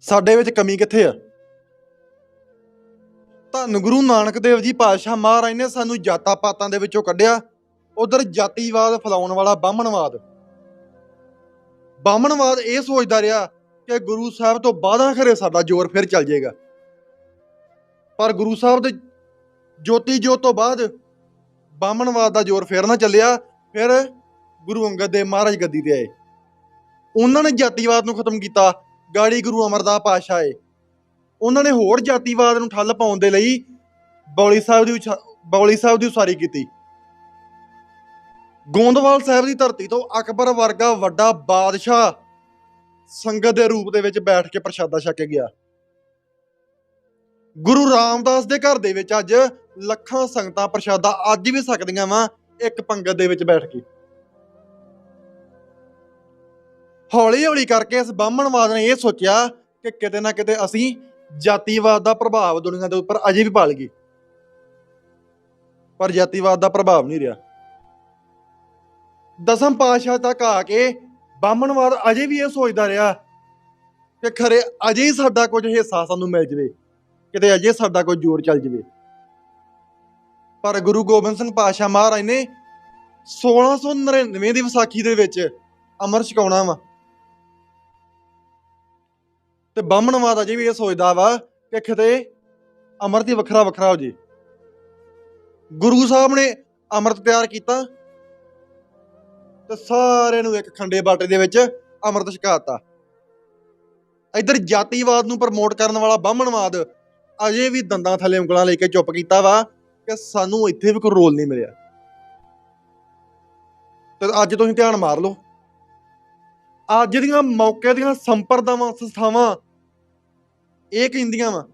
ਸਾਡੇ ਵਿੱਚ ਕਮੀ ਕਿੱਥੇ ਆ? ਧੰਨ ਗੁਰੂ ਨਾਨਕ ਦੇਵ ਜੀ ਪਾਤਸ਼ਾਹ ਮਹਾਰਾਜ ਨੇ ਸਾਨੂੰ ਜਾਤਾਂ ਪਾਤਾਂ ਦੇ ਵਿੱਚੋਂ ਕੱਢਿਆ। ਉਧਰ ਜਾਤੀਵਾਦ ਫੈਲਾਉਣ ਵਾਲਾ ਬਾਹਮਣਵਾਦ। ਬਾਹਮਣਵਾਦ ਇਹ ਸੋਚਦਾ ਰਿਹਾ ਕਿ ਗੁਰੂ ਸਾਹਿਬ ਤੋਂ ਬਾਅਦਾਂ ਖਰੇ ਸਾਡਾ ਜ਼ੋਰ ਫਿਰ ਚੱਲ ਜਾਏਗਾ। ਪਰ ਗੁਰੂ ਸਾਹਿਬ ਦੇ ਜੋਤੀ ਜੋਤ ਤੋਂ ਬਾਅਦ ਬਾਹਮਣਵਾਦ ਦਾ ਜ਼ੋਰ ਫੇਰ ਨਾ ਚੱਲਿਆ। ਫਿਰ ਗੁਰੂ ਅੰਗਦ ਦੇਵ ਮਹਾਰਾਜ ਗੱਦੀ ਤੇ ਆਏ। ਉਹਨਾਂ ਨੇ ਜਾਤੀਵਾਦ ਨੂੰ ਖਤਮ ਕੀਤਾ। ਗਾੜੀ ਗੁਰੂ ਅਮਰਦਾਸ ਪਾਤਸ਼ਾਹ ਏ। ਉਹਨਾਂ ਨੇ ਹੋਰ ਜਾਤੀਵਾਦ ਨੂੰ ਠੱਲ ਪਾਉਣ ਦੇ ਲਈ ਬੌਲੀ ਸਾਹਿਬ ਦੀ ਉਛਾ- ਬੌਲੀ ਸਾਹਿਬ ਦੀ ਉਸਾਰੀ ਕੀਤੀ। ਗੋਂਦਵਾਲ ਸਾਹਿਬ ਦੀ ਧਰਤੀ ਤੋਂ ਅਕਬਰ ਵਰਗਾ ਵੱਡਾ ਬਾਦਸ਼ਾਹ ਸੰਗਤ ਦੇ ਰੂਪ ਦੇ ਵਿੱਚ ਬੈਠ ਕੇ ਪ੍ਰਸ਼ਾਦਾ ਛਕ ਗਿਆ। ਗੁਰੂ ਰਾਮਦਾਸ ਦੇ ਘਰ ਦੇ ਵਿੱਚ ਅੱਜ ਲੱਖਾਂ ਸੰਗਤਾਂ ਪ੍ਰਸ਼ਾਦਾ ਅੱਜ ਵੀ ਸਕਦੀਆਂ ਵਾਂ, ਇੱਕ ਪੰਗਤ ਦੇ ਵਿੱਚ ਬੈਠ ਕੇ। ਹੌਲੀ ਹੌਲੀ ਕਰਕੇ ਇਸ ਬਾਹਮਣਵਾਦ ਨੇ ਇਹ ਸੋਚਿਆ ਕਿ ਕਿਤੇ ਨਾ ਕਿਤੇ ਅਸੀਂ ਜਾਤੀਵਾਦ ਦਾ ਪ੍ਰਭਾਵ ਦੁਨੀਆ ਦੇ ਉੱਪਰ ਅਜੇ ਵੀ ਪਾਲ ਗਏ। ਪਰ ਜਾਤੀਵਾਦ ਦਾ ਪ੍ਰਭਾਵ ਨਹੀਂ ਰਿਹਾ। ਦਸਮ ਪਾਤਸ਼ਾਹ ਤੱਕ ਆ ਕੇ ਬਾਹਮਣਵਾਦ ਅਜੇ ਵੀ ਇਹ ਸੋਚਦਾ ਰਿਹਾ ਕਿ ਖਰੇ ਅਜੇ ਹੀ ਸਾਡਾ ਕੁਝ ਹਿੱਸਾ ਸਾਨੂੰ ਮਿਲ ਜਵੇ, ਕਿਤੇ ਅਜੇ ਸਾਡਾ ਕੋਈ ਜ਼ੋਰ ਚੱਲ ਜਵੇ। ਪਰ ਗੁਰੂ ਗੋਬਿੰਦ ਸਿੰਘ ਪਾਤਸ਼ਾਹ ਮਹਾਰਾਜ ਨੇ 1699 ਦੀ ਵਿਸਾਖੀ ਦੇ ਵਿੱਚ ਅਮਰ ਛਕਾਉਣਾ ਵਾ। ਤੇ ਬਾਹਮਣਵਾਦ ਅਜੇ ਵੀ ਇਹ ਸੋਚਦਾ ਵਾ ਕਿ ਕਿਤੇ ਅਮਰਤ ਹੀ ਵੱਖਰਾ ਵੱਖਰਾ ਹੋ ਜੇ। ਗੁਰੂ ਸਾਹਿਬ ਨੇ ਅਮਰਤ ਤਿਆਰ ਕੀਤਾ ਤੇ ਸਾਰਿਆਂ ਨੂੰ ਇੱਕ ਖੰਡੇ ਬਾਟੇ ਦੇ ਵਿੱਚ ਅਮਰਤ ਛਕਾਤਾ ਇੱਧਰ ਜਾਤੀਵਾਦ ਨੂੰ ਪ੍ਰਮੋਟ ਕਰਨ ਵਾਲਾ ਬਾਹਮਣਵਾਦ ਅਜੇ ਵੀ ਦੰਦਾਂ ਥੱਲੇ ਉਂਗਲਾਂ ਲੈ ਕੇ ਚੁੱਪ ਕੀਤਾ ਵਾ ਕਿ ਸਾਨੂੰ ਇੱਥੇ ਵੀ ਕੋਈ ਰੋਲ ਨਹੀਂ ਮਿਲਿਆ। ਤੇ ਅੱਜ ਤੁਸੀਂ ਧਿਆਨ ਮਾਰ ਲਓ। ਅੱਜ ਦੀਆਂ ਮੌਕੇ ਦੀਆਂ ਸੰਪਰਦਾਵਾਂ ਸੰਸਥਾਵਾਂ ਇਹ ਕਹਿੰਦੀਆਂ ਵਾ?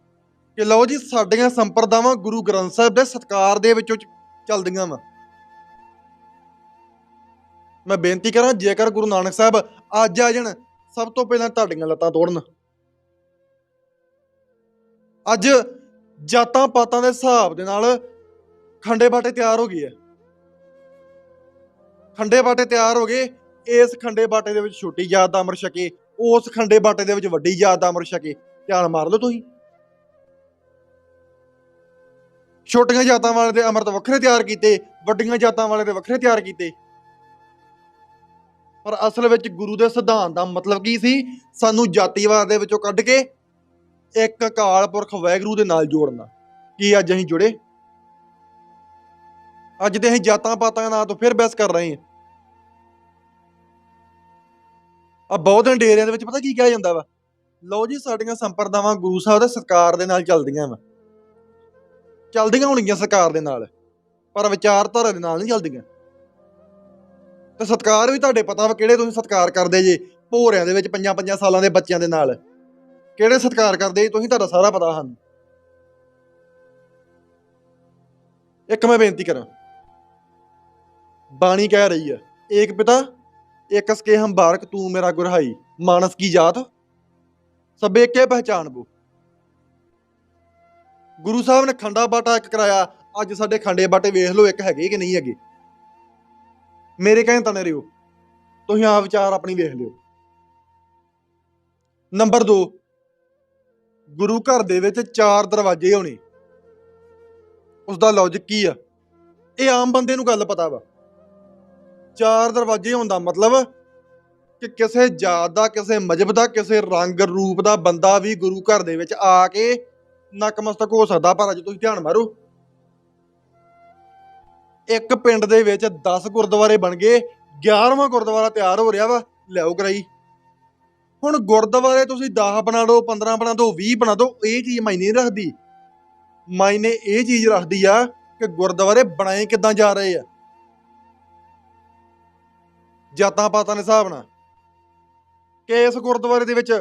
ਕਿ ਲਓ ਜੀ, ਸਾਡੀਆਂ ਸੰਪਰਦਾਵਾਂ ਗੁਰੂ ਗ੍ਰੰਥ ਸਾਹਿਬ ਦੇ ਸਤਕਾਰ ਦੇ ਵਿੱਚੋਂ ਚੱਲਦੀਆਂ ਵਾ। ਮੈਂ ਬੇਨਤੀ ਕਰਾਂ, ਜੇਕਰ ਗੁਰੂ ਨਾਨਕ ਸਾਹਿਬ ਅੱਜ ਆ ਜਾਣ, ਸਭ ਤੋਂ ਪਹਿਲਾਂ ਤੁਹਾਡੀਆਂ ਲੱਤਾਂ ਤੋੜਨ। ਅੱਜ ਜਾਤਾਂ ਪਾਤਾਂ ਦੇ ਹਿਸਾਬ ਦੇ ਨਾਲ ਖੰਡੇ ਬਾਟੇ ਤਿਆਰ ਹੋ ਗਏ ਹੈ। ਖੰਡੇ ਬਾਟੇ ਤਿਆਰ ਹੋ ਗਏ, ਇਸ ਖੰਡੇ ਬਾਟੇ ਦੇ ਵਿੱਚ ਛੋਟੀ ਜਾਤ ਦਾ ਅਮਰ ਛਕੇ, ਉਸ ਖੰਡੇ ਬਾਟੇ ਦੇ ਵਿੱਚ ਵੱਡੀ ਜਾਤ ਦਾ ਅਮਰ ਛਕੇ। ਧਿਆਨ ਮਾਰ ਲਓ ਤੁਸੀਂ। ਛੋਟੀਆਂ ਜਾਤਾਂ ਵਾਲੇ ਦੇ ਅੰਮ੍ਰਿਤ ਵੱਖਰੇ ਤਿਆਰ ਕੀਤੇ, ਵੱਡੀਆਂ ਜਾਤਾਂ ਵਾਲੇ ਦੇ ਵੱਖਰੇ ਤਿਆਰ ਕੀਤੇ। ਪਰ ਅਸਲ ਵਿੱਚ ਗੁਰੂ ਦੇ ਸਿਧਾਂਤ ਦਾ ਮਤਲਬ ਕੀ ਸੀ? ਸਾਨੂੰ ਜਾਤੀਵਾਦ ਦੇ ਵਿੱਚੋਂ ਕੱਢ ਕੇ ਇੱਕ ਅਕਾਲ ਪੁਰਖ ਵਾਹਿਗੁਰੂ ਦੇ ਨਾਲ ਜੋੜਨਾ। ਕੀ ਅੱਜ ਅਸੀਂ ਜੁੜੇ? ਅੱਜ ਦੇ ਅਸੀਂ ਜਾਤਾਂ ਪਾਤਾਂ ਨਾਲ ਤੋਂ ਫਿਰ ਬਹਿਸ ਕਰ ਰਹੇ ਹਾਂ। ਆ ਬਹੁਤ ਡੇਰਿਆਂ ਦੇ ਵਿੱਚ ਪਤਾ ਕੀ ਕਿਹਾ ਜਾਂਦਾ ਵਾ? ਲਓ ਜੀ, ਸਾਡੀਆਂ ਸੰਪਰਦਾਵਾਂ ਗੁਰੂ ਸਾਹਿਬ ਦੇ ਸਤਕਾਰ ਦੇ ਨਾਲ ਚੱਲਦੀਆਂ ਵਾ। ਚੱਲਦੀਆਂ ਹੋਣਗੀਆਂ ਸਰਕਾਰ ਦੇ ਨਾਲ, ਪਰ ਵਿਚਾਰਧਾਰਾ ਦੇ ਨਾਲ ਨਹੀਂ ਚੱਲਦੀਆਂ। ਤੇ ਸਤਕਾਰ ਵੀ ਤੁਹਾਡੇ ਪਤਾ ਵਾ ਕਿਹੜੇ ਤੁਸੀਂ ਸਤਕਾਰ ਕਰਦੇ ਜੇ, ਭੋਰਿਆਂ ਦੇ ਵਿੱਚ ਪੰਜਾਂ ਪੰਜਾਂ ਸਾਲਾਂ ਦੇ ਬੱਚਿਆਂ ਦੇ ਨਾਲ। ਕਿਹੜੇ ਸਤਕਾਰ ਕਰਦੇ ਜੀ, ਤੁਸੀਂ ਤੁਹਾਡਾ ਸਾਰਾ ਪਤਾ ਹਨ ਇੱਕ ਮੈਂ ਬੇਨਤੀ ਕਰਾਂ। ਬਾਣੀ ਕਹਿ ਰਹੀ ਹੈ ਏਕ ਪਿਤਾ ਏਕ ਸਕੇ ਹਮ ਬਾਰਕ, ਤੂੰ ਮੇਰਾ ਗੁਰਹਾਈ। ਮਾਨਸ ਕੀ ਜਾਤ ਸਭੇ ਕੇ ਪਹਿਚਾਨਬੋ ਗੁਰੂ ਸਾਹਿਬ ਨੇ ਖੰਡਾ ਬਾਟਾ ਇੱਕ ਕਰਾਇਆ, ਅੱਜ ਸਾਡੇ ਖੰਡੇ ਬਾਟੇ ਵੇਖ ਲਓ ਇੱਕ ਹੈਗੇ ਕਿ ਨਹੀਂ ਹੈਗੇ। ਮੇਰੇ ਕਹਿਣ ਤਾਂ ਰਿਓ, ਤੁਸੀਂ ਆਪ ਵਿਚਾਰ ਆਪਣੀ ਵੇਖ ਲਿਓ। ਨੰਬਰ 2 ਗੁਰੂ ਘਰ ਦੇ ਵਿੱਚ ਚਾਰ ਦਰਵਾਜ਼ੇ ਹੋਣੇ। ਉਸ ਦਾ ਲੌਜੀਕ ਕੀ ਆ? ਇਹ ਆਮ ਬੰਦੇ ਨੂੰ ਗੱਲ ਪਤਾ ਵਾ। ਚਾਰ ਦਰਵਾਜ਼ੇ ਹੋਣ ਦਾ ਮਤਲਬ ਕਿ ਕਿਸੇ ਜਾਤ ਦਾ, ਕਿਸੇ ਮਜਬ ਦਾ, ਕਿਸੇ ਰੰਗ ਰੂਪ ਦਾ ਬੰਦਾ ਵੀ ਗੁਰੂ ਘਰ ਦੇ ਵਿੱਚ ਆ ਕੇ ਨਕਮਸਤਕ ਹੋ ਸਕਦਾ। ਪਰ ਅੱਜ ਤੁਸੀਂ ਧਿਆਨ ਮਾਰੋ, ਇੱਕ ਪਿੰਡ ਦੇ ਵਿੱਚ 10 ਗੁਰਦੁਆਰੇ ਬਣ ਗਏ 11ਵਾਂ ਗੁਰਦੁਆਰਾ ਤਿਆਰ ਹੋ ਰਿਹਾ ਵਾ, ਲਿਆਓ ਕਰਾਈ। ਹੁਣ ਗੁਰਦੁਆਰੇ ਤੁਸੀਂ 10 ਬਣਾ ਲਓ 15 ਬਣਾ ਦਿਓ 20 ਬਣਾ ਦਿਓ ਇਹ ਚੀਜ਼ ਮਾਇਨੇ ਰੱਖਦੀ। ਮਾਇਨੇ ਇਹ ਚੀਜ਼ ਰੱਖਦੀ ਆ ਕਿ ਗੁਰਦੁਆਰੇ ਬਣਾਏ ਕਿੱਦਾਂ ਜਾ ਰਹੇ ਆ। ਜਾਤਾਂ ਪਾਤਾਂ ਦੇ ਹਿਸਾਬ ਨਾਲ। ਕਿ ਇਸ ਗੁਰਦੁਆਰੇ ਦੇ ਵਿੱਚ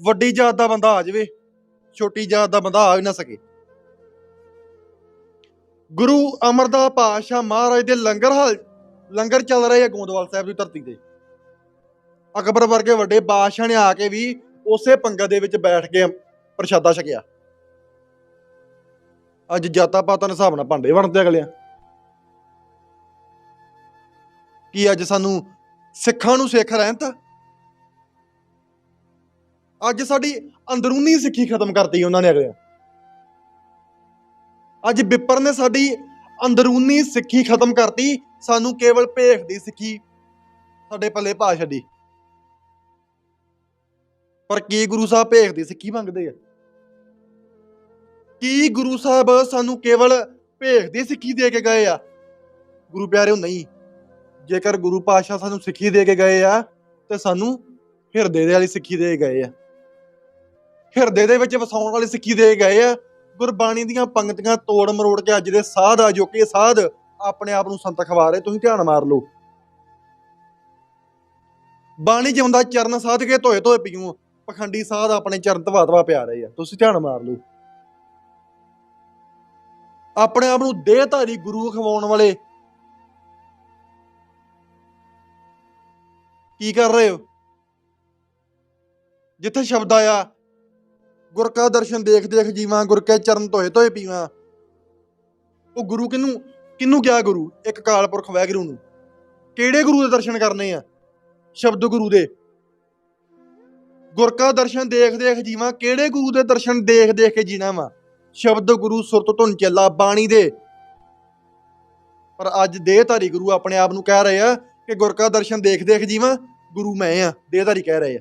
ਵੱਡੀ ਜਾਤ ਦਾ ਬੰਦਾ ਆ ਜਾਵੇ, ਛੋਟੀ ਜਾਤ ਦਾ ਬੰਦਾ ਆ ਵੀ ਨਾ ਸਕੇ। ਗੁਰੂ ਅਮਰਦਾਸ ਪਾਤਸ਼ਾਹ ਮਹਾਰਾਜ ਦੇ ਲੰਗਰ ਹਾਲ, ਲੰਗਰ ਚੱਲ ਰਹੇ ਆ ਗੋਂਦਵਾਲ ਸਾਹਿਬ ਦੀ ਧਰਤੀ ਤੇ। ਅਕਬਰ ਵਰਗੇ ਵੱਡੇ ਬਾਦਸ਼ਾਹ ਨੇ ਆ ਕੇ ਵੀ ਉਸੇ ਪੰਗਤ ਦੇ ਵਿੱਚ ਬੈਠ ਕੇ ਪ੍ਰਸ਼ਾਦਾ ਛਕਿਆ। ਅੱਜ ਜਾਤਾਂ ਪਾਤਾਂ ਦੇ ਹਿਸਾਬ ਨਾਲ ਭਾਂਡੇ ਬਣਦੇ ਅਗਲਿਆਂ। ਕੀ ਅੱਜ ਸਾਨੂੰ ਸਿੱਖਾਂ ਨੂੰ ਸਿੱਖ ਰਹਿਣ ਤਾਂ ਅੱਜ ਸਾਡੀ ਅੰਦਰੂਨੀ ਸਿੱਖੀ ਖਤਮ ਕਰਤੀ ਉਹਨਾਂ ਨੇ ਅਗਲਿਆਂ ਅੱਜ ਬਿੱਪਰ ਨੇ ਸਾਡੀ ਅੰਦਰੂਨੀ ਸਿੱਖੀ ਖਤਮ ਕਰਤੀ ਸਾਨੂੰ ਕੇਵਲ ਭੇਖ ਦੀ ਸਿੱਖੀ ਸਾਡੇ ਪੱਲੇ ਪਾ ਛੱਡੀ। ਪਰ ਕੀ ਗੁਰੂ ਸਾਹਿਬ ਭੇਖ ਦੀ ਸਿੱਖੀ ਮੰਗਦੇ ਆ? ਕੀ ਗੁਰੂ ਸਾਹਿਬ ਸਾਨੂੰ ਕੇਵਲ ਭੇਖ ਦੀ ਸਿੱਖੀ ਦੇ ਕੇ ਗਏ ਆ? ਗੁਰੂ ਪਿਆਰਿਓ, ਨਹੀਂ। ਜੇਕਰ ਗੁਰੂ ਪਾਤਸ਼ਾਹ ਸਾਨੂੰ ਸਿੱਖੀ ਦੇ ਕੇ ਗਏ ਆ, ਤੇ ਸਾਨੂੰ ਹਿਰਦੇ ਦੇ ਵਾਲੀ ਸਿੱਖੀ ਦੇ ਕੇ ਗਏ ਆ। ਹਿਰਦੇ ਦੇ ਵਿੱਚ ਵਸਾਉਣ ਵਾਲੀ ਸਿੱਖੀ ਦੇ ਗਏ ਆ। ਗੁਰਬਾਣੀ ਦੀਆਂ ਪੰਕਤੀਆਂ ਤੋੜ ਮਰੋੜ ਕੇ ਅੱਜ ਦੇ ਸਾਧ ਆ, ਜੋ ਕਿ ਸਾਧ ਆਪਣੇ ਆਪ ਨੂੰ ਸੰਤ ਖਵਾ ਰਹੇ, ਤੁਸੀਂ ਧਿਆਨ ਮਾਰ ਲਓ। ਬਾਣੀ ਜਿਉਂਦਾ ਚਰਨ ਸਾਧ ਕੇ ਧੋਏ ਧੋਏ ਪੀਉ, ਪਖੰਡੀ ਸਾਧ ਆਪਣੇ ਚਰਨ ਧਵਾ ਧਵਾ ਪਿਆ ਰਹੇ ਆ। ਤੁਸੀਂ ਧਿਆਨ ਮਾਰ ਲਓ। ਆਪਣੇ ਆਪ ਨੂੰ ਦੇਹਧਾਰੀ ਗੁਰੂ ਖਵਾਉਣ ਵਾਲੇ ਕੀ ਕਰ ਰਹੇ ਹੋ? ਜਿੱਥੇ ਸ਼ਬਦ ਆਇਆ ਗੁਰ ਕਾ ਦਰਸ਼ਨ ਦੇਖ ਦੇਖ ਜੀਵਾਂ ਗੁਰ ਕੇ ਚਰਨ ਧੋਏ ਧੋਏ ਪੀਵਾਂ। ਉਹ ਗੁਰੂ ਕਿਨੂੰ ਕਿਨੂੰ ਕਿਹਾ ਗੁਰੂ? ਇੱਕ ਕਾਲਪੁਰਖ ਵੈਗਰੂ ਨੂੰ। ਕਿਹੜੇ ਗੁਰੂ ਦੇ ਦਰਸ਼ਨ ਕਰਨੇ ਆ? ਸ਼ਬਦ ਗੁਰੂ ਦੇ। ਗੁਰ ਕਾ ਦਰਸ਼ਨ ਦੇਖ ਦੇਖ ਜੀਵਾਂ, ਕਿਹੜੇ ਗੁਰੂ ਦੇ ਦਰਸ਼ਨ ਦੇਖ ਦੇਖ ਕੇ ਜੀਣਾ ਵਾ? ਸ਼ਬਦ ਗੁਰੂ ਸੁਰਤ ਧੁਨ ਚੱਲਾ, ਬਾਣੀ ਦੇ। ਪਰ ਅੱਜ ਦੇਹਧਾਰੀ ਗੁਰੂ ਆਪਣੇ ਆਪ ਨੂੰ ਕਹਿ ਰਹੇ ਆ ਕਿ ਗੁਰ ਕਾ ਦਰਸ਼ਨ ਦੇਖ ਦੇਖ ਜੀਵਾਂ, ਗੁਰੂ ਮੈਂ ਆ, ਦੇਹਧਾਰੀ ਕਹਿ ਰਹੇ ਆ।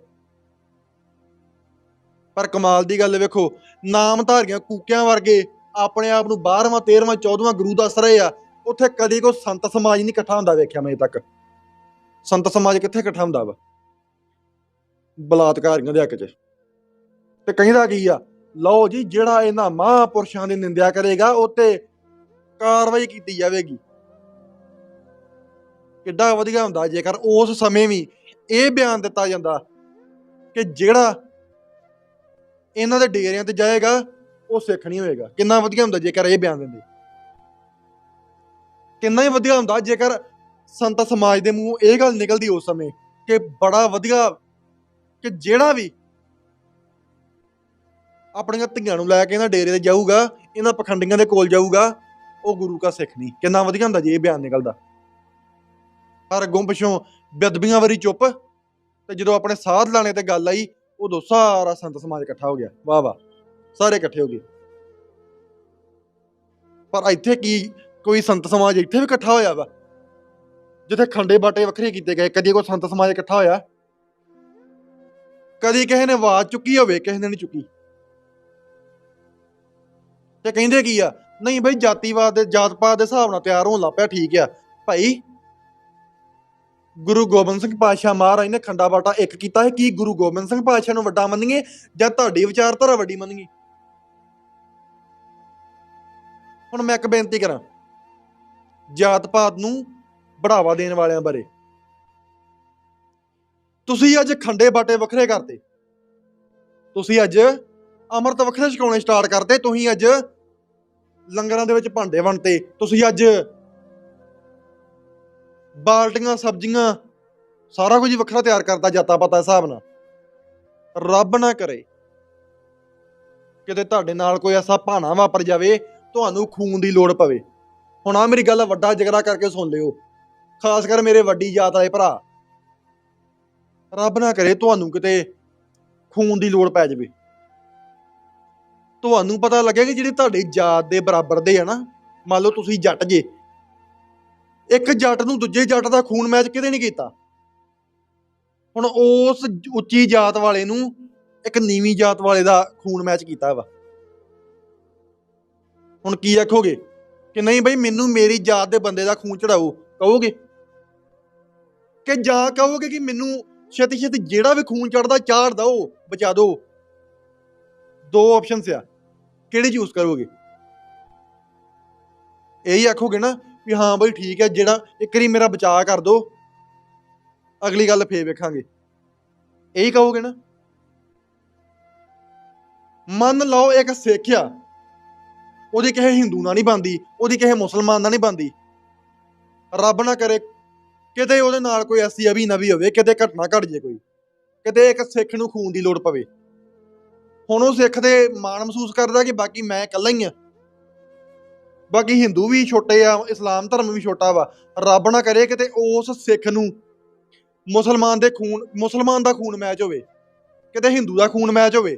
ਪਰ ਕਮਾਲ ਦੀ ਗੱਲ ਵੇਖੋ ਨਾਮਧਾਰੀਆਂ ਕੂਕਿਆਂ ਵਰਗੇ, ਆਪਣੇ ਆਪ ਨੂੰ 12ਵਾਂ 13ਵਾਂ 14ਵਾਂ ਗੁਰੂ ਦੱਸ ਰਹੇ ਆ, ਉੱਥੇ ਕਦੇ ਕੋਈ ਸੰਤ ਸਮਾਜ ਨਹੀਂ ਇਕੱਠਾ ਹੁੰਦਾ ਵੇਖਿਆ ਮੈਂ ਤੱਕ। ਸੰਤ ਸਮਾਜ ਕਿੱਥੇ ਇਕੱਠਾ ਹੁੰਦਾ ਵਾ? ਬਲਾਤਕਾਰੀਆਂ ਦੇ ਹੱਕ 'ਚ। ਤੇ ਕਹਿੰਦਾ ਕੀ ਆ? ਲਓ ਜੀ, ਜਿਹੜਾ ਇਹਨਾਂ ਮਹਾਂਪੁਰਸ਼ਾਂ ਦੀ ਨਿੰਦਿਆ ਕਰੇਗਾ, ਉਹ ਤੇ ਕਾਰਵਾਈ ਕੀਤੀ ਜਾਵੇਗੀ। ਕਿੱਡਾ ਵਧੀਆ ਹੁੰਦਾ ਜੇਕਰ ਉਸ ਸਮੇਂ ਵੀ ਇਹ ਬਿਆਨ ਦਿੱਤਾ ਜਾਂਦਾ ਕਿ ਜਿਹੜਾ ਇਹਨਾਂ ਦੇ ਡੇਰਿਆਂ ਤੇ ਜਾਏਗਾ, ਉਹ ਸਿੱਖ ਨਹੀਂ ਹੋਏਗਾ। ਕਿੰਨਾ ਵਧੀਆ ਹੁੰਦਾ ਜੇਕਰ ਇਹ ਬਿਆਨ ਦਿੰਦੇ। ਕਿੰਨਾ ਹੀ ਵਧੀਆ ਹੁੰਦਾ ਜੇਕਰ ਸੰਤ ਸਮਾਜ ਦੇ ਮੂੰਹ ਇਹ ਗੱਲ ਨਿਕਲਦੀ ਉਸ ਸਮੇਂ ਕਿ ਬੜਾ ਵਧੀਆ ਕਿ ਜਿਹੜਾ ਵੀ ਆਪਣੀਆਂ ਧੀਆਂ ਨੂੰ ਲੈ ਕੇ ਇਹਨਾਂ ਡੇਰੇ ਤੇ ਜਾਊਗਾ, ਇਹਨਾਂ ਪਖੰਡੀਆਂ ਦੇ ਕੋਲ ਜਾਊਗਾ, ਉਹ ਗੁਰੂ ਕਾ ਸਿੱਖ ਨਹੀਂ। ਕਿੰਨਾ ਵਧੀਆ ਹੁੰਦਾ ਜੇ ਇਹ ਬਿਆਨ ਨਿਕਲਦਾ। ਪਰ ਅੱਗੋਂ ਪਿਛੋਂ ਬਦਬੀਆਂ ਵਾਰੀ ਚੁੱਪ ਤੇ ਜਦੋਂ ਆਪਣੇ ਸਾਧ ਲਾਣੇ ਤੇ ਗੱਲ ਆਈ ਉਦੋਂ ਸਾਰਾ ਸੰਤ ਸਮਾਜ ਇਕੱਠਾ ਹੋ ਗਿਆ। ਵਾਹ ਵਾਹ। ਸਾਰੇ ਇਕੱਠੇ ਹੋ ਗਏ। ਪਰ ਇੱਥੇ ਕੀ, ਕੋਈ ਸੰਤ ਸਮਾਜ ਇੱਥੇ ਵੀ ਇਕੱਠਾ ਹੋਇਆ ਵਾ? ਜਿੱਥੇ ਖੰਡੇ ਬਾਟੇ ਵੱਖਰੇ ਕੀਤੇ ਗਏ, ਕਦੀ ਕੋਈ ਸੰਤ ਸਮਾਜ ਇਕੱਠਾ ਹੋਇਆ? ਕਦੀ ਕਿਸੇ ਨੇ ਆਵਾਜ਼ ਚੁੱਕੀ ਹੋਵੇ, ਕਿਸੇ ਨੇ ਨਹੀਂ ਚੁੱਕੀ। ਤੇ ਕਹਿੰਦੇ ਕੀ ਆ? ਨਹੀਂ ਬਈ, ਜਾਤੀਵਾਦ ਦੇ ਜਾਤ ਪਾਤ ਦੇ ਹਿਸਾਬ ਨਾਲ ਤਿਆਰ ਹੋਣ ਲੱਗ ਪਿਆ, ਠੀਕ ਆ। ਭਾਈ ਗੁਰੂ ਗੋਬਿੰਦ ਸਿੰਘ ਪਾਤਸ਼ਾਹ ਮਹਾਰਾਜ ਨੇ ਖੰਡਾ ਬਾਟਾ ਇੱਕ ਕੀਤਾ ਹੈ ਕੀ ਗੁਰੂ ਗੋਬਿੰਦ ਸਿੰਘ ਪਾਤਸ਼ਾਹ ਨੂੰ ਵੱਡਾ ਮੰਨੀਏ ਜਾਂ ਤੁਹਾਡੀ ਵਿਚਾਰਧਾਰਾ ਵੱਡੀ ਮੰਨੀਏ? ਹੁਣ ਮੈਂ ਇੱਕ ਬੇਨਤੀ ਕਰਾਂ, ਜਾਤ ਪਾਤ ਨੂੰ ਬੜਾਵਾ ਦੇਣ ਵਾਲਿਆਂ ਬਾਰੇ। ਤੁਸੀਂ ਅੱਜ ਖੰਡੇ ਬਾਟੇ ਵੱਖਰੇ ਕਰਤੇ। ਤੁਸੀਂ ਅੱਜ ਅੰਮ੍ਰਿਤ ਵੱਖਰੇ ਛਕਾਉਣੇ ਸਟਾਰਟ ਕਰਤੇ। ਤੁਸੀਂ ਅੱਜ ਲੰਗਰਾਂ ਦੇ ਵਿੱਚ ਭਾਂਡੇ ਵੰਡਤੇ। ਤੁਸੀਂ ਅੱਜ ਬਾਲਟੀਆਂ, ਸਬਜ਼ੀਆਂ, ਸਾਰਾ ਕੁਝ ਵੱਖਰਾ ਤਿਆਰ ਕਰਦਾ ਜਾਤਾ ਪਤਾ ਹਿਸਾਬ ਨਾਲ। ਰੱਬ ਨਾ ਕਰੇ ਕਿਤੇ ਤੁਹਾਡੇ ਨਾਲ ਕੋਈ ਐਸਾ ਭਾਣਾ ਵਾਪਰ ਜਾਵੇ, ਤੁਹਾਨੂੰ ਖੂਨ ਦੀ ਲੋੜ ਪਵੇ। ਹੁਣ ਆ ਮੇਰੀ ਗੱਲ ਵੱਡਾ ਜਗਰਾ ਕਰਕੇ ਸੁਣ ਲਿਓ। ਖਾਸ ਕਰ ਮੇਰੇ ਵੱਡੀ ਜਾਤ ਵਾਲੇ ਭਰਾ। ਰੱਬ ਨਾ ਕਰੇ ਤੁਹਾਨੂੰ ਕਿਤੇ ਖੂਨ ਦੀ ਲੋੜ ਪੈ ਜਾਵੇ। ਤੁਹਾਨੂੰ ਪਤਾ ਲੱਗੇ ਕਿ ਜਿਹੜੀ ਤੁਹਾਡੀ ਜਾਤ ਦੇ ਬਰਾਬਰ ਦੇ ਆ ਨਾ, ਮੰਨ ਲਓ ਤੁਸੀਂ ਜੱਟ ਜੇ ਇੱਕ ਜੱਟ ਨੂੰ ਦੂਜੇ ਜੱਟ ਦਾ ਖੂਨ ਮੈਚ ਕਿਤੇ ਨਹੀਂ ਕੀਤਾ? ਹੁਣ ਉਸ ਉੱਚੀ ਜਾਤ ਵਾਲੇ ਨੂੰ ਇੱਕ ਨੀਵੀਂ ਜਾਤ ਵਾਲੇ ਦਾ ਖੂਨ ਮੈਚ ਕੀਤਾ ਵਾ। ਹੁਣ ਕੀ ਆਖੋਗੇ? ਕਿ ਨਹੀਂ ਬਈ, ਮੈਨੂੰ ਮੇਰੀ ਜਾਤ ਦੇ ਬੰਦੇ ਦਾ ਖੂਨ ਚੜਾਓ, ਕਹੋਗੇ? ਕਿ ਜਾਂ ਕਹੋਗੇ ਕਿ ਮੈਨੂੰ ਛੇਤੀ ਛੇਤੀ ਜਿਹੜਾ ਵੀ ਖੂਨ ਚੜਦਾ, ਚਾੜ ਦਿਓ, ਬਚਾ ਦਿਓ? ਦੋ ਆਪਸ਼ਨਸ ਆ। ਕਿਹੜੀ ਚੂਜ਼ ਕਰੋਗੇ? ਇਹੀ ਆਖੋਗੇ ਨਾ ਵੀ ਹਾਂ ਬਈ ਠੀਕ ਹੈ, ਜਿਹੜਾ ਇੱਕ ਵਾਰੀ ਮੇਰਾ ਬਚਾਅ ਕਰ ਦੋ, ਅਗਲੀ ਗੱਲ ਫੇਰ ਵੇਖਾਂਗੇ। ਇਹੀ ਕਹੋਗੇ ਨਾ? ਮੰਨ ਲਓ ਇੱਕ ਸਿੱਖ ਆ, ਉਹਦੀ ਕਿਸੇ ਹਿੰਦੂ ਨਾਲ ਨਹੀਂ ਬੰਦੀ ਉਹਦੀ ਕਿਸੇ ਮੁਸਲਮਾਨ ਨਾਲ ਨਹੀਂ ਬੰਦੀ ਰੱਬ ਨਾ ਕਰੇ ਕਿਤੇ ਉਹਦੇ ਨਾਲ ਕੋਈ ਐਸੀ ਅਭੀ ਨਵੀ ਹੋਵੇ, ਕਿਤੇ ਘਟਨਾ ਘਟ ਜੇ ਕੋਈ, ਕਿਤੇ ਇੱਕ ਸਿੱਖ ਨੂੰ ਖੂਨ ਦੀ ਲੋੜ ਪਵੇ। ਹੁਣ ਉਹ ਸਿੱਖ ਦੇ ਮਾਣ ਮਹਿਸੂਸ ਕਰਦਾ ਕਿ ਬਾਕੀ ਮੈਂ ਇਕੱਲਾ ਹੀ ਆ। ਬਾਕੀ ਹਿੰਦੂ ਵੀ ਛੋਟੇ ਆ, ਇਸਲਾਮ ਧਰਮ ਵੀ ਛੋਟਾ ਵਾ। ਰੱਬ ਨਾ ਕਰੇ ਕਿਤੇ ਉਸ ਸਿੱਖ ਨੂੰ ਮੁਸਲਮਾਨ ਦੇ ਖੂਨ, ਮੁਸਲਮਾਨ ਦਾ ਖੂਨ ਮੈਚ ਹੋਵੇ, ਕਿਤੇ ਹਿੰਦੂ ਦਾ ਖੂਨ ਮੈਚ ਹੋਵੇ,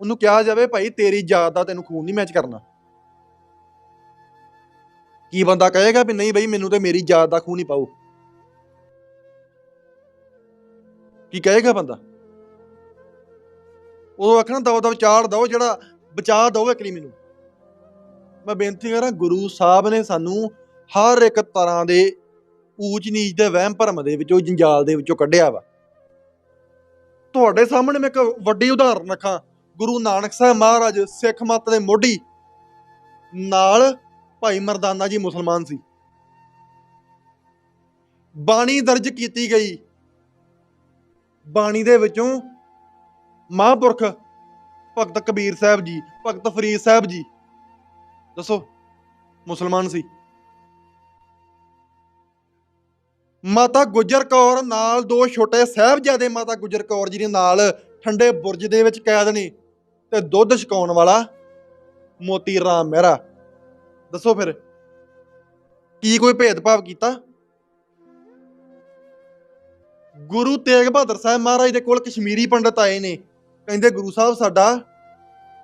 ਉਹਨੂੰ ਕਿਹਾ ਜਾਵੇ ਭਾਈ ਤੇਰੀ ਜਾਤ ਦਾ ਤੈਨੂੰ ਖੂਨ ਨਹੀਂ ਮੈਚ ਕਰਨਾ। ਕੀ ਬੰਦਾ ਕਹੇਗਾ ਵੀ ਨਹੀਂ ਬਈ ਮੈਨੂੰ ਤੇ ਮੇਰੀ ਜਾਤ ਦਾ ਖੂਨ ਹੀ ਪਾਓ। ਕੀ ਕਹੇਗਾ ਬੰਦਾ? ਉਦੋਂ ਆਖਣਾ ਦਵਾ ਦਵ ਚਾੜ ਦਓ, ਜਿਹੜਾ ਬਚਾ ਦਓ ਲਈ ਮੈਨੂੰ। ਮੈਂ ਬੇਨਤੀ ਕਰਾਂ, ਗੁਰੂ ਸਾਹਿਬ ਨੇ ਸਾਨੂੰ ਹਰ ਇੱਕ ਤਰ੍ਹਾਂ ਦੇ ਊਚ ਨੀਚ ਦੇ ਵਹਿਮ ਭਰਮ ਦੇ ਵਿੱਚੋਂ, ਜੰਜਾਲ ਦੇ ਵਿੱਚੋਂ ਕੱਢਿਆ ਵਾ। ਤੁਹਾਡੇ ਸਾਹਮਣੇ ਮੈਂ ਇੱਕ ਵੱਡੀ ਉਦਾਹਰਨ ਰੱਖਾਂ। ਗੁਰੂ ਨਾਨਕ ਸਾਹਿਬ ਮਹਾਰਾਜ, ਸਿੱਖ ਮਤ ਦੇ ਮੋਢੀ ਨਾਲ ਭਾਈ ਮਰਦਾਨਾ ਜੀ ਮੁਸਲਮਾਨ ਸੀ। ਬਾਣੀ ਦਰਜ ਕੀਤੀ ਗਈ। ਬਾਣੀ ਦੇ ਵਿੱਚੋਂ ਮਹਾਂਪੁਰਖ ਭਗਤ ਕਬੀਰ ਸਾਹਿਬ ਜੀ, ਭਗਤ ਫਰੀਦ ਸਾਹਿਬ ਜੀ ਦੱਸੋ, ਮੁਸਲਮਾਨ ਸੀ। ਮਾਤਾ ਗੁਜਰ ਕੌਰ ਨਾਲ ਦੋ ਛੋਟੇ ਸਾਹਿਬਜ਼ਾਦੇ ਮਾਤਾ ਗੁਜਰ ਕੌਰ ਜੀ ਦੇ ਨਾਲ ਠੰਡੇ ਬੁਰਜ ਦੇ ਵਿੱਚ ਕੈਦ ਨੇ ਤੇ ਦੁੱਧ ਛਕਾਉਣ ਵਾਲਾ ਮੋਤੀ ਰਾਮ ਮਹਿਰਾ। ਦੱਸੋ ਫਿਰ, ਕੀ ਕੋਈ ਭੇਦਭਾਵ ਕੀਤਾ? ਗੁਰੂ ਤੇਗ ਬਹਾਦਰ ਸਾਹਿਬ ਮਹਾਰਾਜ ਦੇ ਕੋਲ ਕਸ਼ਮੀਰੀ ਪੰਡਤ ਆਏ ਨੇ। ਕਹਿੰਦੇ, ਗੁਰੂ ਸਾਹਿਬ, ਸਾਡਾ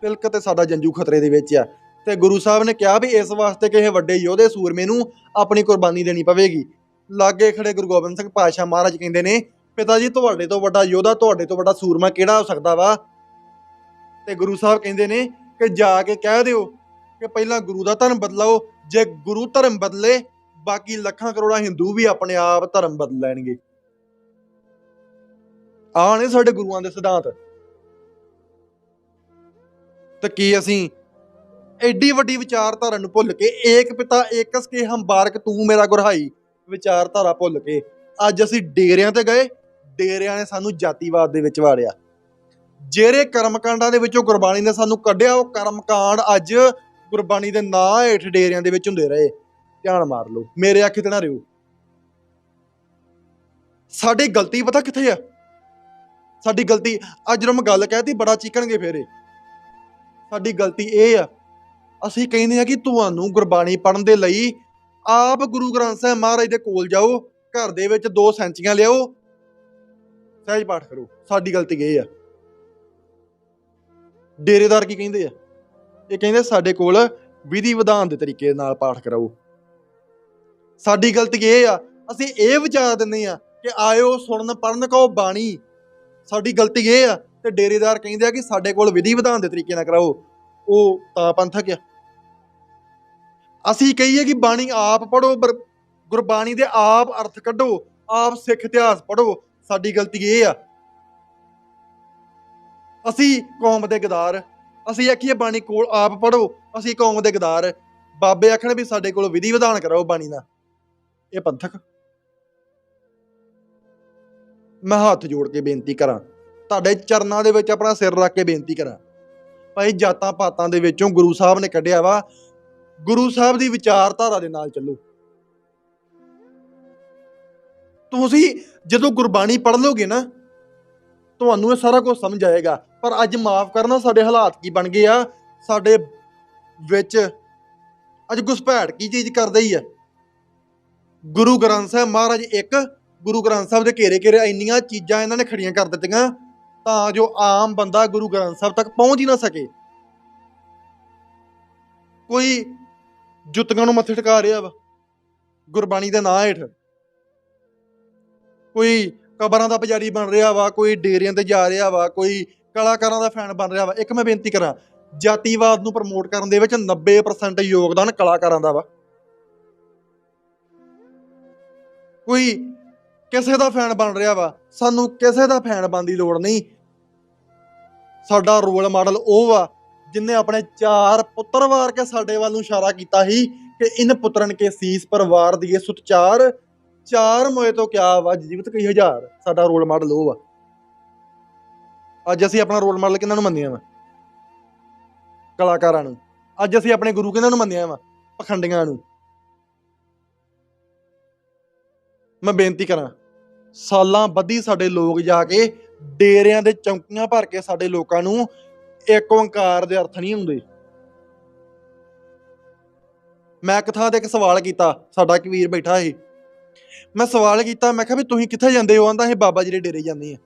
ਤਿਲਕ ਤੇ ਸਾਡਾ ਜੰਜੂ ਖਤਰੇ ਦੇ ਵਿੱਚ ਆ। ਤੇ ਗੁਰੂ ਸਾਹਿਬ ਨੇ ਕਿਹਾ ਵੀ ਇਸ ਵਾਸਤੇ ਕਿਸੇ ਵੱਡੇ ਯੋਧੇ ਸੂਰਮੇ ਨੂੰ ਆਪਣੀ ਕੁਰਬਾਨੀ ਦੇਣੀ ਪਵੇਗੀ। ਲਾਗੇ ਖੜੇ ਗੁਰੂ ਗੋਬਿੰਦ ਸਿੰਘ ਪਾਤਸ਼ਾਹ ਮਹਾਰਾਜ ਕਹਿੰਦੇ ਨੇ, ਪਿਤਾ ਜੀ, ਤੁਹਾਡੇ ਤੋਂ ਵੱਡਾ ਯੋਧਾ, ਤੁਹਾਡੇ ਤੋਂ ਵੱਡਾ ਸੂਰਮਾ ਕਿਹੜਾ ਹੋ ਸਕਦਾ ਵਾ? ਤੇ ਗੁਰੂ ਸਾਹਿਬ ਕਹਿੰਦੇ ਨੇ ਕਿ ਜਾ ਕੇ ਕਹਿ ਦਿਓ ਕਿ ਪਹਿਲਾਂ ਗੁਰੂ ਦਾ ਧਰਮ ਬਦਲਾਓ, ਜੇ ਗੁਰੂ ਧਰਮ ਬਦਲੇ, ਬਾਕੀ ਲੱਖਾਂ ਕਰੋੜਾਂ ਹਿੰਦੂ ਵੀ ਆਪਣੇ ਆਪ ਧਰਮ ਬਦਲ ਲੈਣਗੇ। ਆਹ ਨੇ ਸਾਡੇ ਗੁਰੂਆਂ ਦੇ ਸਿਧਾਂਤ। ਤੇ ਕੀ ਅਸੀਂ ਐਡੀ ਵੱਡੀ ਵਿਚਾਰਧਾਰਾ ਨੂੰ ਭੁੱਲ ਕੇ, ਏਕ ਪਿਤਾ ਏਕਸ ਕੇ ਹੰਬਾਰਕ ਤੂੰ ਮੇਰਾ ਗੁਰਹਾਈ, ਵਿਚਾਰਧਾਰਾ ਭੁੱਲ ਕੇ। ਅੱਜ ਅਸੀਂ ਡੇਰਿਆਂ ਤੇ ਗਏ, ਡੇਰਿਆਂ ਨੇ ਸਾਨੂੰ ਜਾਤੀਵਾਦ ਦੇ ਵਿੱਚ ਵਾੜਿਆ। ਜਿਹੜੇ ਕਰਮਕਾਂਡਾਂ ਦੇ ਵਿੱਚੋਂ ਗੁਰਬਾਣੀ ਨੇ ਸਾਨੂੰ ਕੱਢਿਆ, ਉਹ ਕਰਮਕਾਂਡ ਅੱਜ ਗੁਰਬਾਣੀ ਦੇ ਨਾਂ ਹੇਠ ਡੇਰਿਆਂ ਦੇ ਵਿੱਚ ਹੁੰਦੇ ਰਹੇ। ਧਿਆਨ ਮਾਰ ਲਓ, ਮੇਰੇ ਅੱਖੇ ਤੇ ਨਾ ਰਿਓ। ਸਾਡੀ ਗਲਤੀ ਪਤਾ ਕਿੱਥੇ ਆ? ਸਾਡੀ ਗਲਤੀ, ਅੱਜ ਜਦੋਂ ਮੈਂ ਗੱਲ ਕਹਿਤੀ, ਬੜਾ ਚੀਕਣਗੇ ਫੇਰੇ। ਸਾਡੀ ਗਲਤੀ ਇਹ ਆ ਅਸੀਂ ਕਹਿੰਦੇ ਹਾਂ ਕਿ ਤੁਹਾਨੂੰ ਗੁਰਬਾਣੀ ਪੜਨ ਦੇ ਲਈ ਆਪ ਗੁਰੂ ਗ੍ਰੰਥ ਸਾਹਿਬ ਮਹਾਰਾਜ ਦੇ ਕੋਲ ਜਾਓ, ਘਰ ਦੇ ਵਿੱਚ ਦੋ ਸੈਂਚੀਆਂ ਲਿਆਓ। ਸਹਿਜ ਪਾਠ ਕਰੋ, ਸਾਡੀ ਗਲਤੀ ਇਹ ਆ। ਡੇਰੇਦਾਰ ਕੀ ਕਹਿੰਦੇ ਆ? ਇਹ ਕਹਿੰਦੇ ਸਾਡੇ ਕੋਲ ਵਿਧੀ ਵਿਧਾਨ ਦੇ ਤਰੀਕੇ ਨਾਲ ਪਾਠ ਕਰਾਓ। ਸਾਡੀ ਗਲਤੀ ਇਹ ਆ, ਅਸੀਂ ਇਹ ਵਿਚਾਰ ਦਿੰਦੇ ਆ ਕਿ ਆਇਓ, ਸੁਣਨ ਪੜਨ ਕਹੋ ਬਾਣੀ। ਸਾਡੀ ਗਲਤੀ ਇਹ ਆ ਤੇ ਡੇਰੇਦਾਰ ਕਹਿੰਦੇ ਆ ਕਿ ਸਾਡੇ ਕੋਲ ਵਿਧੀ ਵਿਧਾਨ ਦੇ ਤਰੀਕੇ ਨਾਲ ਕਰਾਓ। ਉਹ ਤਾਂ ਪੰਥਕ ਆ। ਅਸੀਂ ਕਹੀਏ ਕਿ ਬਾਣੀ ਆਪ ਪੜੋ ਗੁਰਬਾਣੀ ਦੇ ਆਪ ਅਰਥ ਕੱਢੋ, ਆਪ ਸਿੱਖ ਇਤਿਹਾਸ ਪੜੋ ਸਾਡੀ ਗਲਤੀ ਇਹ ਆ। ਅਸੀਂ ਕੌਮ ਦੇ ਗਦਾਰ, ਅਸੀਂ ਆਖੀਏ ਬਾਣੀ ਕੋਲ ਆਪ ਪੜੋ ਅਸੀਂ ਕੌਮ ਦੇ ਗਦਾਰ। ਬਾਬੇ ਆਖਣ ਵੀ ਸਾਡੇ ਕੋਲ ਵਿਧੀ ਵਿਧਾਨ ਕਰਾਓ ਬਾਣੀ ਦਾ। ਇਹ ਪੰਥਕ। ਮੈਂ ਹੱਥ ਜੋੜ ਕੇ ਬੇਨਤੀ ਕਰਾਂ, ਤੁਹਾਡੇ ਚਰਨਾਂ ਦੇ ਵਿੱਚ ਆਪਣਾ ਸਿਰ ਰੱਖ ਕੇ ਬੇਨਤੀ ਕਰਾਂ। ਭਾਈ ਜਾਤਾਂ ਪਾਤਾਂ ਦੇ ਵਿੱਚੋਂ ਗੁਰੂ ਸਾਹਿਬ ਨੇ ਕੱਢਿਆ ਵਾ ਗੁਰੂ ਸਾਹਿਬ ਦੀ ਵਿਚਾਰਧਾਰਾ ਦੇ ਨਾਲ ਚੱਲੋ। ਤੁਸੀਂ ਜਦੋਂ ਗੁਰਬਾਣੀ ਪੜ੍ਹ ਲੋਗੇ ਨਾ, ਤੁਹਾਨੂੰ ਇਹ ਸਾਰਾ ਕੁਝ ਸਮਝ ਆਏਗਾ। ਪਰ ਅੱਜ ਮਾਫ ਕਰਨਾ, ਸਾਡੇ ਹਾਲਾਤ ਕੀ ਬਣ ਗਏ ਆ? ਸਾਡੇ ਵਿੱਚ ਅੱਜ ਘੁਸਪੈਠ ਕੀ ਚੀਜ਼ ਕਰਦਾ ਹੀ ਆ? ਗੁਰੂ ਗ੍ਰੰਥ ਸਾਹਿਬ ਮਹਾਰਾਜ ਇੱਕ, ਗੁਰੂ ਗ੍ਰੰਥ ਸਾਹਿਬ ਦੇ ਘੇਰੇ ਘੇਰੇ ਇੰਨੀਆਂ ਚੀਜ਼ਾਂ ਇਹਨਾਂ ਨੇ ਖੜੀਆਂ ਕਰ ਦਿੱਤੀਆਂ, ਤਾਂ ਜੋ ਆਮ ਬੰਦਾ ਗੁਰੂ ਗ੍ਰੰਥ ਸਾਹਿਬ ਤੱਕ ਪਹੁੰਚ ਹੀ ਨਾ ਸਕੇ। ਕੋਈ ਜੁੱਤੀਆਂ ਨੂੰ ਮੱਥੇ ਟਿਕਾ ਰਿਹਾ ਵਾ। ਗੁਰਬਾਣੀ ਦੇ ਨਾਂ ਹੇਠ। ਕੋਈ ਕਬਰਾਂ ਦਾ ਪੁਜਾਰੀ ਬਣ ਰਿਹਾ ਵਾ, ਕੋਈ ਡੇਰਿਆਂ ਤੇ ਜਾ ਰਿਹਾ ਵਾ, ਕੋਈ ਕਲਾਕਾਰਾਂ ਦਾ ਫੈਨ ਬਣ ਰਿਹਾ ਵਾ। ਇੱਕ ਮੈਂ ਬੇਨਤੀ ਕਰਾਂ, ਜਾਤੀਵਾਦ ਨੂੰ ਪ੍ਰਮੋਟ ਕਰਨ ਦੇ ਵਿੱਚ 90% ਯੋਗਦਾਨ ਕਲਾਕਾਰਾਂ ਦਾ ਵਾ। ਕੋਈ ਕਿਸੇ ਦਾ ਫੈਨ ਬਣ ਰਿਹਾ ਵਾ, ਸਾਨੂੰ ਕਿਸੇ ਦਾ ਫੈਨ ਬਣਨ ਦੀ ਲੋੜ ਨਹੀਂ। ਸਾਡਾ ਰੋਲ ਮਾਡਲ ਉਹ ਵਾ ਜਿਨੇ ਆਪਣੇ ਚਾਰ ਪੁੱਤਰ ਵਾਰ ਕੇ ਸਾਡੇ ਵੱਲ ਨੂੰ ਇਸ਼ਾਰਾ ਕੀਤਾ ਸੀ ਕਿ ਇਨ ਪੁੱਤਰਨ ਕੇ ਸੀਸ ਪਰਵਾਰ ਦੀਏ ਸੁਤਚਾਰ ਚਾਰ ਮੋਏ ਤੋਂ ਕਿਆ ਵਾ ਜੀਵਤ ਕਈ ਹਜ਼ਾਰ? ਸਾਡਾ ਰੋਲ ਮਾਡਲ ਉਹ ਵਾ ਅੱਜ ਅਸੀਂ ਆਪਣਾ ਰੋਲ ਮਾਡਲ ਕਿਹਨਾਂ ਨੂੰ ਮੰਨਿਆ ਵਾ? ਕਲਾਕਾਰਾਂ ਨੂੰ। ਅੱਜ ਅਸੀਂ ਆਪਣੇ ਗੁਰੂ ਕਿਹਨਾਂ ਨੂੰ ਮੰਨਿਆ ਵਾ? ਪਖੰਡੀਆਂ ਨੂੰ। ਮੈਂ ਬੇਨਤੀ ਕਰਾਂ, ਸਾਲਾਂ ਬੱਧੀ ਸਾਡੇ ਲੋਕ ਜਾ ਕੇ ਡੇਰਿਆਂ ਦੇ ਚੌਂਕੀਆਂ ਭਰ ਕੇ ਸਾਡੇ ਲੋਕਾਂ ਨੂੰ ਇੱਕ ਓੰਕਾਰ ਦੇ ਅਰਥ ਨਹੀਂ ਹੁੰਦੇ। ਮੈਂ ਇੱਕ ਥਾਂ ਤੇ ਇੱਕ ਸਵਾਲ ਕੀਤਾ, ਸਾਡਾ ਇੱਕ ਵੀਰ ਬੈਠਾ ਸੀ। ਮੈਂ ਸਵਾਲ ਕੀਤਾ, ਮੈਂ ਕਿਹਾ ਵੀ ਤੁਸੀਂ ਕਿੱਥੇ ਜਾਂਦੇ ਹੋ? ਆਂਦਾ ਇਹ ਬਾਬਾ ਜੀ ਦੇ ਡੇਰੇ ਜਾਂਦੇ ਆ।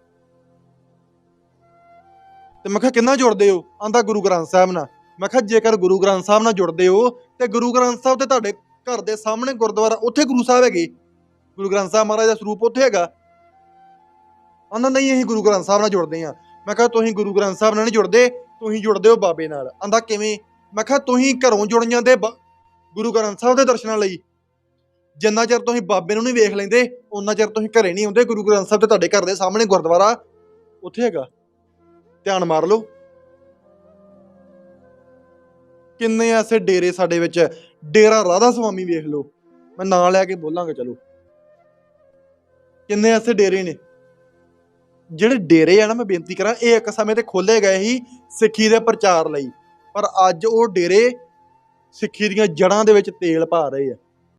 ਤੇ ਮੈਂ ਕਿਹਾ, ਕਿੰਨਾ ਜੁੜਦੇ ਹੋ? ਆਂਦਾ, ਗੁਰੂ ਗ੍ਰੰਥ ਸਾਹਿਬ ਨਾਲ। ਮੈਂ ਕਿਹਾ, ਜੇਕਰ ਗੁਰੂ ਗ੍ਰੰਥ ਸਾਹਿਬ ਨਾਲ ਜੁੜਦੇ ਹੋ, ਤੇ ਗੁਰੂ ਗ੍ਰੰਥ ਸਾਹਿਬ ਤੇ ਤੁਹਾਡੇ ਘਰ ਦੇ ਸਾਹਮਣੇ ਗੁਰਦੁਆਰਾ ਉੱਥੇ ਗੁਰੂ ਸਾਹਿਬ ਹੈਗੇ। ਗੁਰੂ ਗ੍ਰੰਥ ਸਾਹਿਬ ਮਹਾਰਾਜ ਦਾ ਸਰੂਪ ਉੱਥੇ ਹੈਗਾ। ਆਂਦਾ, ਨਹੀਂ, ਅਸੀਂ ਗੁਰੂ ਗ੍ਰੰਥ ਸਾਹਿਬ ਨਾਲ ਜੁੜਦੇ ਆ ਮੈਂ ਕਿਹਾ, ਤੁਸੀਂ ਗੁਰੂ ਗ੍ਰੰਥ ਸਾਹਿਬ ਨਾਲ ਨਹੀਂ ਜੁੜਦੇ? ਤੁਸੀਂ ਜੁੜਦੇ ਹੋ ਬਾਬੇ ਨਾਲ। ਆਂਦਾ ਕਿਵੇਂ? ਮੈਂ ਕਿਹਾ ਤੁਸੀਂ ਘਰੋਂ ਜੁੜ ਜਾਂਦੇ ਬ- ਗੁਰੂ ਗ੍ਰੰਥ ਸਾਹਿਬ ਦੇ ਦਰਸ਼ਨਾਂ ਲਈ। ਜਿੰਨਾ ਚਿਰ ਤੁਸੀਂ ਬਾਬੇ ਨੂੰ ਨਹੀਂ ਵੇਖ ਲੈਂਦੇ ਉਹਨਾਂ ਚਿਰ ਤੁਸੀਂ ਘਰੇ ਨਹੀਂ ਆਉਂਦੇ। ਗੁਰੂ ਗ੍ਰੰਥ ਸਾਹਿਬ ਤੇ ਤੁਹਾਡੇ ਘਰ ਦੇ ਸਾਹਮਣੇ ਗੁਰਦੁਆਰਾ ਉੱਥੇ ਹੈਗਾ। ਧਿਆਨ ਮਾਰ ਲਓ। ਕਿੰਨੇ ਐਸੇ ਡੇਰੇ ਸਾਡੇ ਵਿੱਚ ਡੇਰਾ ਰਾਧਾ ਸੁਆਮੀ ਵੇਖ ਲਓ। ਮੈਂ ਨਾਂ ਲੈ ਕੇ ਬੋਲਾਂਗਾ, ਚਲੋ। ਕਿੰਨੇ ਐਸੇ ਡੇਰੇ ਨੇ। ਜਿਹੜੇ ਡੇਰੇ ਆ ਨਾ, ਮੈਂ ਬੇਨਤੀ ਕਰਾਂ, ਇਹ ਇੱਕ ਸਮੇਂ ਤੇ ਖੋਲੇ ਗਏ ਸੀ ਸਿੱਖੀ ਦੇ ਪ੍ਰਚਾਰ ਲਈ। ਪਰ ਅੱਜ ਉਹ ਡੇਰੇ ਸਿੱਖੀ ਦੀਆਂ ਜੜ੍ਹਾਂ ਦੇ ਵਿੱਚ ਤੇਲ ਪਾ ਰਹੇ ਆ।